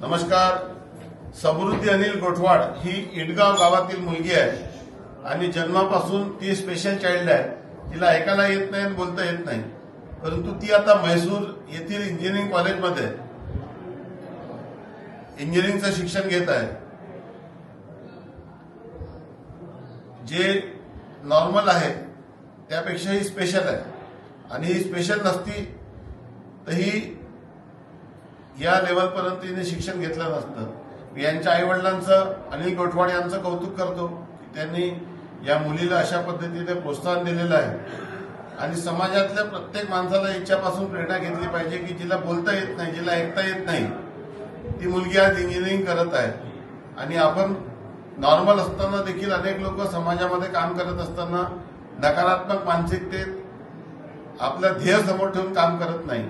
नमस्कार. समृद्धी अनिल गोठवाड ही इडगाव गावातील मुलगी आहे आणि जन्मापासून ती स्पेशल चाइल्ड आहे. तिला ऐकायला येत नाही आणि बोलता येत नाही. परंतु ती आता म्हैसूर येथील इंजिनिअरिंग कॉलेजमध्ये इंजिनिअरिंगचं शिक्षण घेत आहे. जे नॉर्मल आहे त्यापेक्षा ही स्पेशल आहे. आणि ही स्पेशल नसती तर ही या लेवलपर्यंत तिने शिक्षण घेतलं नसतं. मी यांच्या आईवडिलांचं अनिल गोठवाड यांचं कौतुक करतो की त्यांनी या मुलीला अशा पद्धतीने प्रोत्साहन दिलेलं आहे. आणि समाजातल्या प्रत्येक माणसाला याच्यापासून प्रेरणा घेतली पाहिजे की जिला बोलता येत नाही जिला ऐकता येत नाही ती मुलगी आज इंजिनिअरिंग करत आहे. आणि आपण नॉर्मल असताना देखील अनेक लोक समाजामध्ये काम करत असताना नकारात्मक मानसिकतेत आपलं ध्येय समोर ठेवून काम करत नाही.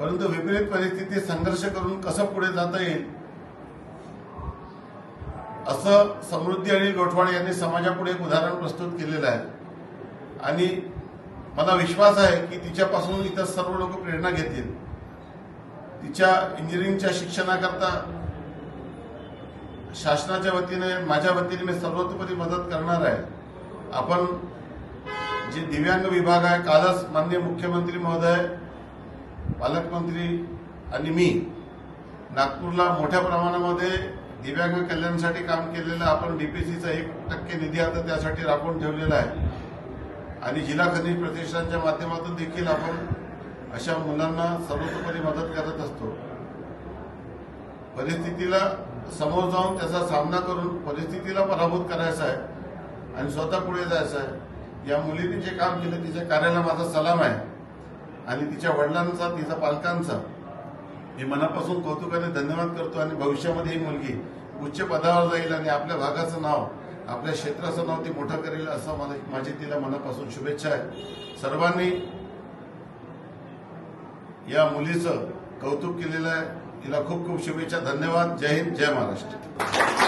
परंतु विपरीत परिस्थितीत संघर्ष करून कसं पुढे जाता येईल? असं समृद्धी आणि गोठवाडे यांनी समाजापुढे एक उदाहरण प्रस्तुत केलेलं आहे. आणि मला विश्वास आहे की तिच्यापासून इतर सर्व लोक प्रेरणा घेतील. तिच्या इंजिनिअरिंगच्या शिक्षणाकरता शासनाच्या वतीने माझ्या वतीने मी सर्वतोपरी मदत करणार आहे. आपण जे दिव्यांग विभाग आहे कालच माननीय मुख्यमंत्री महोदय पालकमंत्री आणि मी नागपूरला मोठ्या प्रमाणामध्ये दिव्यांग कल्याणासाठी काम केलेलं आपण डीपीसीचा एक टक्के निधी आता त्यासाठी राखून ठेवलेला आहे. आणि जिल्हा खनिज प्रतिष्ठानच्या माध्यमातून देखील आपण अशा मुलांना सर्वतोपरी मदत करत असतो. परिस्थितीला समोर जाऊन त्याचा सामना करून परिस्थितीला पराभूत करायचा आहे आणि स्वतः पुढे जायचं आहे. या मुलीने जे काम केलं तिच्या कार्याला माझा सलाम आहे. आणि तिच्या वडिलांचा तिच्या पालकांचा. मी मनापासून कौतुकाने धन्यवाद करतो आणि भविष्यामध्ये ही मुलगी उच्च पदावर जाईल आणि आपल्या भागाचं नाव आपल्या क्षेत्राचं नाव ती मोठं करेल असं मला माझी तिला मनापासून शुभेच्छा आहे. सर्वांनी या मुलीचं कौतुक केलेलं आहे. तिला खूप खूप शुभेच्छा. धन्यवाद. जय हिंद. जय महाराष्ट्र.